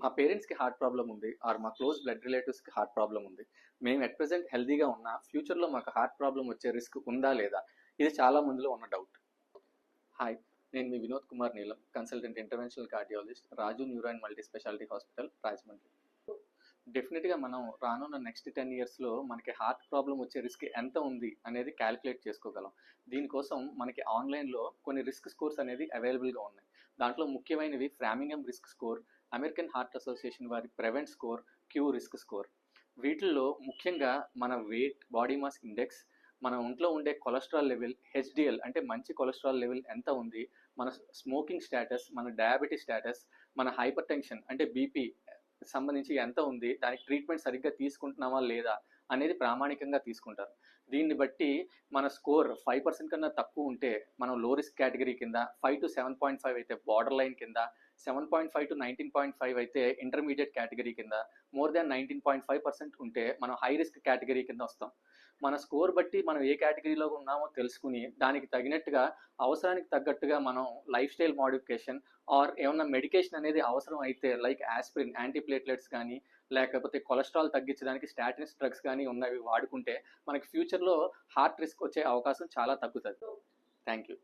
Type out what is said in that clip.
మా పేరెంట్స్కి heart problem ఉంది. ఆర్ మా క్లోజ్ బ్లడ్ రిలేటివ్స్కి హార్ట్ ప్రాబ్లం ఉంది. మేము అట్ ప్రజెంట్ హెల్దీగా ఉన్నా ఫ్యూచర్లో మాకు హార్ట్ ప్రాబ్లం వచ్చే రిస్క్ ఉందా లేదా? ఇది చాలా మందిలో ఉన్న డౌట్. హాయ్ నేను మీ Vinod Kumar Neelam consultant interventional cardiologist Raju న్యూరాయిన్ multi speciality hospital Rajahmundry. డెఫినెట్గా మనం రానున్న నెక్స్ట్ టెన్ ఇయర్స్లో మనకి హార్ట్ ప్రాబ్లం వచ్చే రిస్క్ ఎంత ఉంది అనేది క్యాలిక్యులేట్ చేసుకోగలం. దీనికోసం మనకి ఆన్లైన్లో కొన్ని రిస్క్ స్కోర్స్ అనేది అవైలబుల్గా ఉన్నాయి. దాంట్లో ముఖ్యమైనవి Framingham risk score American Heart Association వారి prevent score Q risk score వీటిల్లో ముఖ్యంగా మన వెయిట్ బాడీ మాస్ ఇండెక్స్ మన ఒంట్లో ఉండే కొలెస్ట్రాల్ లెవెల్ హెచ్డిఎల్ అంటే మంచి కొలెస్ట్రాల్ లెవెల్ ఎంత ఉంది మన స్మోకింగ్ స్టేటస్ మన డయాబెటీస్ స్టేటస్ మన హైపర్ టెన్షన్ అంటే బీపీ సంబంధించి ఎంత ఉంది దానికి ట్రీట్మెంట్ సరిగ్గా తీసుకుంటున్నామా లేదా అనేది ప్రామాణికంగా తీసుకుంటారు. దీన్ని బట్టి మన స్కోర్ ఫైవ్ పర్సెంట్ కన్నా తక్కువ ఉంటే మనం లో రిస్క్ కేటగిరీ కింద five to seven point five అయితే బార్డర్ లైన్ కింద seven point five to nineteen point five అయితే ఇంటర్మీడియట్ కేటగిరీ కింద more than nineteen point five percent ఉంటే మనం హై రిస్క్ కేటగిరీ కింద వస్తాం. మన స్కోర్ బట్టి మనం ఏ కేటగిరీలో ఉన్నామో తెలుసుకుని దానికి తగినట్టుగా అవసరానికి తగ్గట్టుగా మనం లైఫ్ స్టైల్ మోడిఫికేషన్ ఆర్ ఏమన్నా మెడికేషన్ అనేది అవసరం అయితే లైక్ ఆస్పిరిన్ యాంటీప్లేట్లెట్స్ కానీ లేకపోతే కొలెస్ట్రాల్ తగ్గించడానికి స్టాటిన్స్ డ్రగ్స్ కానీ ఉన్నవి వాడుకుంటే మనకి ఫ్యూచర్లో హార్ట్ రిస్క్ వచ్చే అవకాశం చాలా తగ్గుతుంది. Thank you